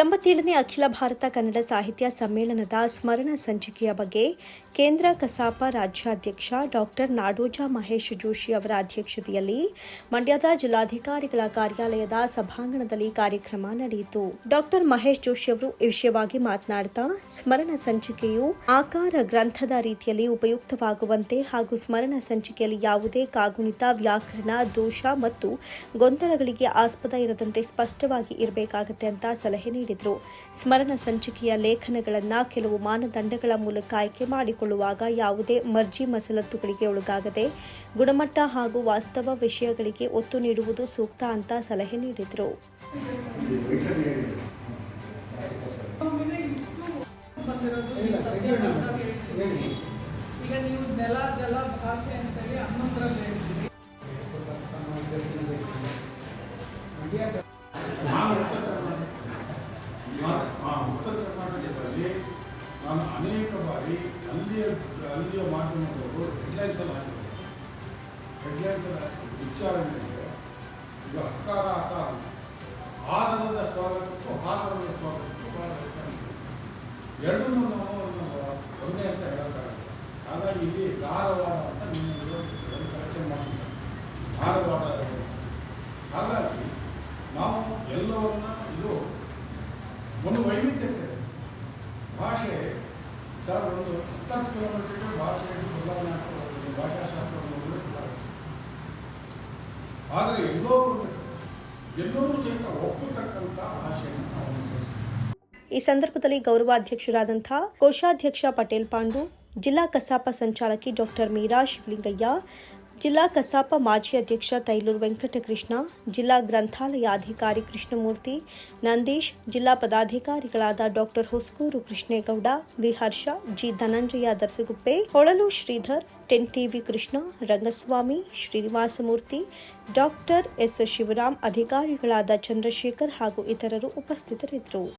ಎಂಬತ್ತೇಳನೇ ಅಖಿಲ ಭಾರತ ಕನ್ನಡ ಸಾಹಿತ್ಯ ಸಮ್ಮೇಳನದ ಸ್ಮರಣ ಸಂಚಿಕೆಯ ಬಗ್ಗೆ ಕೇಂದ್ರ ಕಸಾಪ ರಾಜ್ಯಾಧ್ಯಕ್ಷ ಡಾಕ್ಟರ್ ನಾಡೋಜ ಮಹೇಶ್ ಜೋಶಿ ಅವರ ಅಧ್ಯಕ್ಷತೆಯಲ್ಲಿ ಮಂಡ್ಯದ ಜಿಲ್ಲಾಧಿಕಾರಿಗಳ ಕಾರ್ಯಾಲಯದ ಸಭಾಂಗಣದಲ್ಲಿ ಕಾರ್ಯಕ್ರಮ ನಡೆಯಿತು. ಡಾಕ್ಟರ್ ಮಹೇಶ್ ಜೋಶಿ ಅವರು ಈ ವಿಷಯವಾಗಿ ಮಾತನಾಡುತ್ತಾ ಸ್ಮರಣ ಸಂಚಿಕೆಯು ಆಕಾರ ಗ್ರಂಥದ ರೀತಿಯಲ್ಲಿ ಉಪಯುಕ್ತವಾಗುವಂತೆ ಹಾಗೂ ಸ್ಮರಣ ಸಂಚಿಕೆಯಲ್ಲಿ ಯಾವುದೇ ಕಾಗುಣಿತ, ವ್ಯಾಕರಣ, ದೋಷ ಮತ್ತು ಗೊಂದಲಗಳಿಗೆ ಆಸ್ಪದ ಇರದಂತೆ ಸ್ಪಷ್ಟವಾಗಿ ಇರಬೇಕಾಗುತ್ತೆ ಅಂತ ಸಲಹೆ ನೀಡಿದರು. ಸ್ಮರಣ ಸಂಚಿಕೆಯ ಲೇಖನಗಳನ್ನು ಕೆಲವು ಮಾನದಂಡಗಳ ಮೂಲಕ ಆಯ್ಕೆ ಮಾಡಿಕೊಳ್ಳುವಾಗ ಯಾವುದೇ ಮರ್ಜಿ ಮಸಲತ್ತುಗಳಿಗೆ ಒಳಗಾಗದೆ ಗುಣಮಟ್ಟ ಹಾಗೂ ವಾಸ್ತವ ವಿಷಯಗಳಿಗೆ ಒತ್ತು ನೀಡುವುದು ಸೂಕ್ತ ಅಂತ ಸಲಹೆ ನೀಡಿದರು. ಈಗ ನೀವು ನೆಲ ಜಲ ಭಾಷೆ ಅಂತೇಳಿ ಹನ್ನೊಂದರಲ್ಲಿ ಹೇಳ್ತೀವಿ ನಾನು ಅನೇಕ ಬಾರಿ ಅಲ್ಲಿಯ ಅಲ್ಲಿಯ ಮಾಧ್ಯಮದವರು ಹೆಡ್ಲೈನ್ಸಲ್ಲಿ ಹಾಕಿದ್ದಾರೆ ಹೆಡ್ಲೈನ್ಸಲ್ಲಿ ಎಲ್ಲ ವಿಚಾರ ಉಚ್ಚಾರಣೆಗೆ ಈಗ ಅಕಾರ ಅಕಾರ ಆಧಾರದ ಸ್ವಾಗತಕ್ಕೂ ಆಧಾರದ ಸ್ವಾಗತಕ್ಕೂ ಇದೆ. ಎರಡನ್ನೂ ನಾವು ಒಂದು ಅಂತ ಹೇಳೋಕ್ಕಾಗಲ್ಲ ಹಾಗಾಗಿ ಇಲ್ಲಿ ಧಾರವಾಡ ಅಂತ ನೀವು ಕರೆಕ್ಷನ್ ಮಾಡಿದ್ದಾರೆ ಧಾರವಾಡ. ಹಾಗಾಗಿ ನಾವು ಎಲ್ಲವನ್ನ ಇದು ಒಂದು ಇದೆ. ಭಾಷೆ ಸರ್ ಒಂದು ಹತ್ತತ್ತು ಕಿಲೋಮೀಟರ್ ಭಾಷೆ ಬದಲಾವಣೆ ಆಗ್ತದೆ ಬದಲಾವಣೆ ಆದರೆ ಎಲ್ಲೋ ಒಂದು ಎಲ್ಲರೂ ಸಹಿತ ಒಪ್ಪತಕ್ಕಂಥ ಭಾಷೆಯನ್ನು ನಾವು ಈ ಸಂದರ್ಭದಲ್ಲಿ ಗೌರವಾಧ್ಯಕ್ಷರಾದಂಥ ಕೋಶಾಧ್ಯಕ್ಷ ಪಟೇಲ್ ಪಾಂಡು, ಜಿಲ್ಲಾ ಕಸಾಪ ಸಂಚಾಲಕಿ ಡಾಕ್ಟರ್ ಮೀರಾ ಶಿವಲಿಂಗಯ್ಯ ಜಿಲ್ಲಾ ಕಸಾಪ ಮಾಜಿ ಅಧ್ಯಕ್ಷ ತೈಲೂರು ವೆಂಕಟಕೃಷ್ಣ, ಜಿಲ್ಲಾ ಗ್ರಂಥಾಲಯ ಅಧಿಕಾರಿ ಕೃಷ್ಣಮೂರ್ತಿ, ನಂದೀಶ್, ಜಿಲ್ಲಾ ಪದಾಧಿಕಾರಿಗಳಾದ doctor Hosakuru Krishnegowda Viharsha G Dhananjaya Darsaguppe Holalu Sridhar, ten TV Krishna, Rangaswamy Srinivasamurthy doctor S Shivaram ಅಧಿಕಾರಿಗಳಾದ ಚಂದ್ರಶೇಖರ್ ಹಾಗೂ ಇತರರು ಉಪಸ್ಥಿತರಿದ್ದರು.